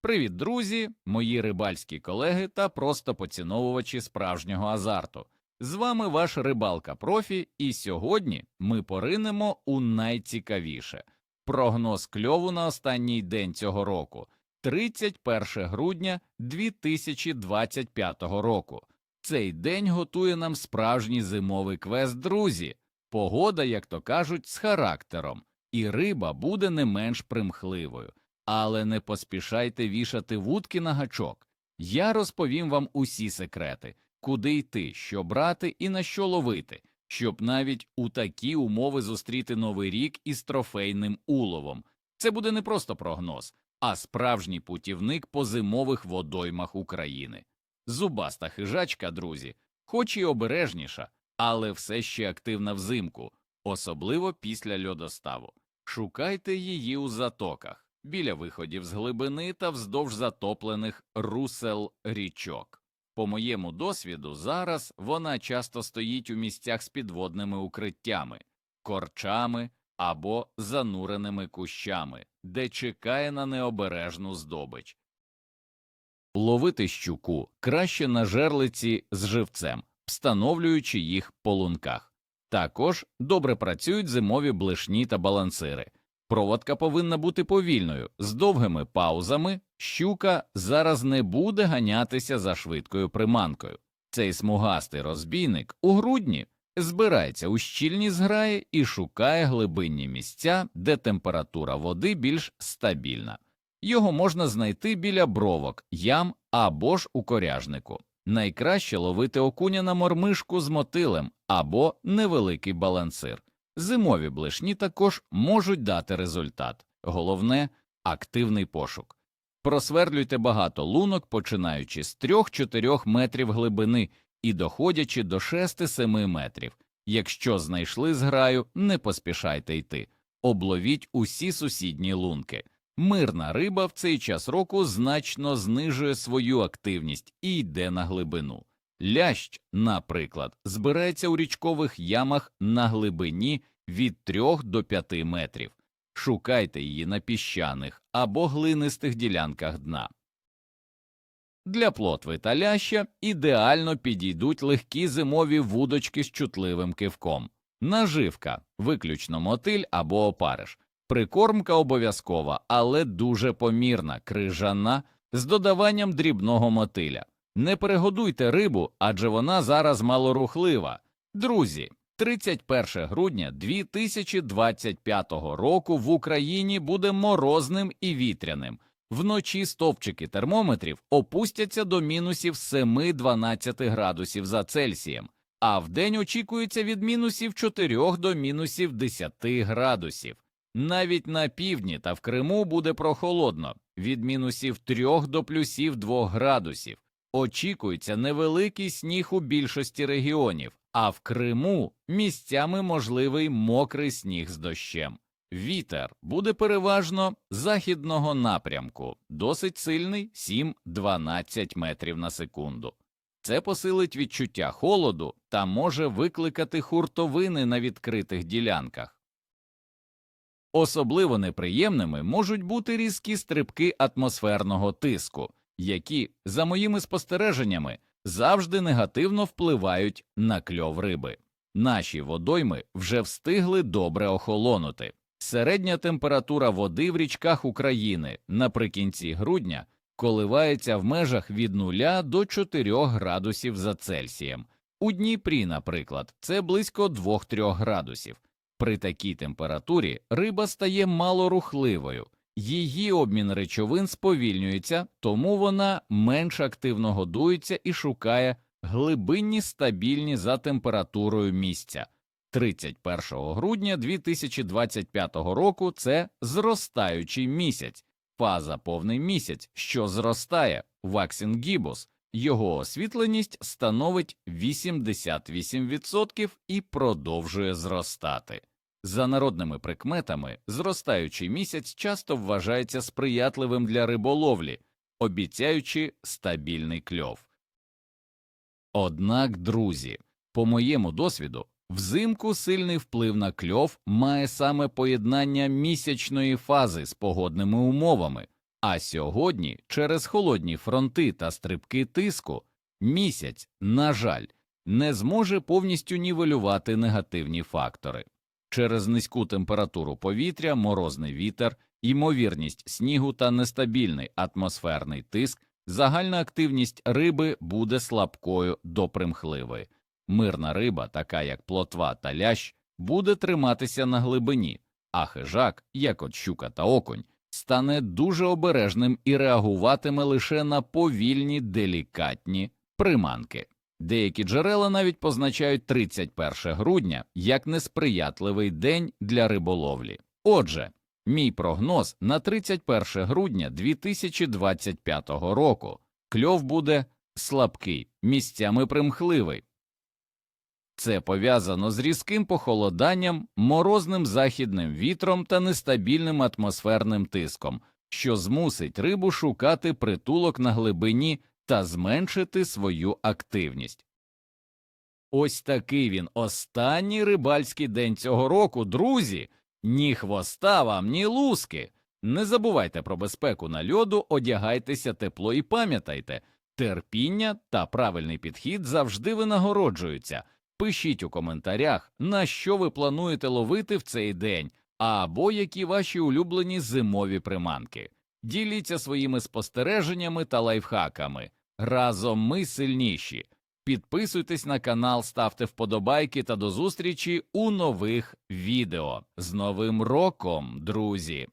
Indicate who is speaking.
Speaker 1: Привіт, друзі, мої рибальські колеги та просто поціновувачі справжнього азарту. З вами ваш рибалка профі, і сьогодні ми поринемо у найцікавіше прогноз кльову на останній день цього року, 31 грудня 2025 року. Цей день готує нам справжній зимовий квест, друзі. Погода, як то кажуть, з характером, і риба буде не менш примхливою. Але не поспішайте вішати вудки на гачок. Я розповім вам усі секрети, куди йти, що брати і на що ловити, щоб навіть у такі умови зустріти новий рік із трофейним уловом. Це буде не просто прогноз, а справжній путівник по зимових водоймах України. Зубаста хижачка, друзі, хоч і обережніша, але все ще активна взимку, особливо після льодоставу. Шукайте її у затоках біля виходів з глибини та вздовж затоплених русел річок. По моєму досвіду, зараз вона часто стоїть у місцях з підводними укриттями, корчами або зануреними кущами, де чекає на необережну здобич. Ловити щуку краще на жерлиці з живцем, встановлюючи їх по лунках. Також добре працюють зимові блишні та балансири. Проводка повинна бути повільною, з довгими паузами. Щука зараз не буде ганятися за швидкою приманкою. Цей смугастий розбійник у грудні збирається у щільні зграї і шукає глибинні місця, де температура води більш стабільна. Його можна знайти біля бровок, ям або ж у коряжнику. Найкраще ловити окуня на мормишку з мотилем або невеликий балансир. Зимові блишні також можуть дати результат. Головне активний пошук. Просверлюйте багато лунок, починаючи з 3-4 метрів глибини і доходячи до 6-7 метрів. Якщо знайшли зграю, не поспішайте йти. Обловіть усі сусідні лунки. Мирна риба в цей час року значно знижує свою активність і йде на глибину. Лящ, наприклад, збирається у річкових ямах на глибині від 3 до 5 метрів. Шукайте її на піщаних або глинистих ділянках дна. Для плотви та ляща ідеально підійдуть легкі зимові вудочки з чутливим кивком. Наживка, виключно мотиль або опариш. Прикормка обов'язкова, але дуже помірна, крижана, з додаванням дрібного мотиля. Не перегодуйте рибу, адже вона зараз малорухлива. Друзі, 31 грудня 2025 року в Україні буде морозним і вітряним. Вночі стовпчики термометрів опустяться до мінусів 7-12 градусів за Цельсієм, а вдень очікується від мінусів 4 до мінусів 10 градусів. Навіть на півдні та в Криму буде прохолодно від мінусів 3 до плюсів 2 градусів. Очікується невеликий сніг у більшості регіонів, а в Криму місцями можливий мокрий сніг з дощем. Вітер буде переважно західного напрямку, досить сильний 7-12 метрів на секунду. Це посилить відчуття холоду та може викликати хуртовини на відкритих ділянках. Особливо неприємними можуть бути різкі стрибки атмосферного тиску, які, за моїми спостереженнями, завжди негативно впливають на кльов риби. Наші водойми вже встигли добре охолонути. Середня температура води в річках України наприкінці грудня коливається в межах від 0 до 4 градусів за Цельсієм. У Дніпрі, наприклад, це близько 2-3 градусів. При такій температурі риба стає малорухливою, її обмін речовин сповільнюється, тому вона менш активно годується і шукає глибинні стабільні за температурою місця. 31 грудня 2025 року це зростаючий місяць, фаза повний місяць, що зростає Ваксін Гібус. Його освітленість становить 88% і продовжує зростати. За народними прикметами, зростаючий місяць часто вважається сприятливим для риболовлі, обіцяючи стабільний кльов. Однак, друзі, по моєму досвіду, взимку сильний вплив на кльов має саме поєднання місячної фази з погодними умовами. А сьогодні, через холодні фронти та стрибки тиску, місяць, на жаль, не зможе повністю нівелювати негативні фактори. Через низьку температуру повітря, морозний вітер, ймовірність снігу та нестабільний атмосферний тиск, загальна активність риби буде слабкою до примхливої. Мирна риба, така як плотва та лящ, буде триматися на глибині, а хижак, як от щука та окунь, стане дуже обережним і реагуватиме лише на повільні делікатні приманки. Деякі джерела навіть позначають 31 грудня як несприятливий день для риболовлі. Отже, мій прогноз на 31 грудня 2025 року кльов буде слабкий, місцями примхливий. Це пов'язано з різким похолоданням, морозним західним вітром та нестабільним атмосферним тиском, що змусить рибу шукати притулок на глибині та зменшити свою активність. Ось такий він останній рибальський день цього року, друзі. Ні хвоста вам, ні луски. Не забувайте про безпеку на льоду, одягайтеся тепло і пам'ятайте, терпіння та правильний підхід завжди винагороджуються. Пишіть у коментарях, на що ви плануєте ловити в цей день, або які ваші улюблені зимові приманки. Діліться своїми спостереженнями та лайфхаками. Разом ми сильніші. Підписуйтесь на канал, ставте вподобайки та до зустрічі у нових відео. З Новим роком, друзі!